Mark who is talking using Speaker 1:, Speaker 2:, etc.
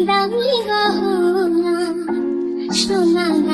Speaker 1: দামি গহনা সোনা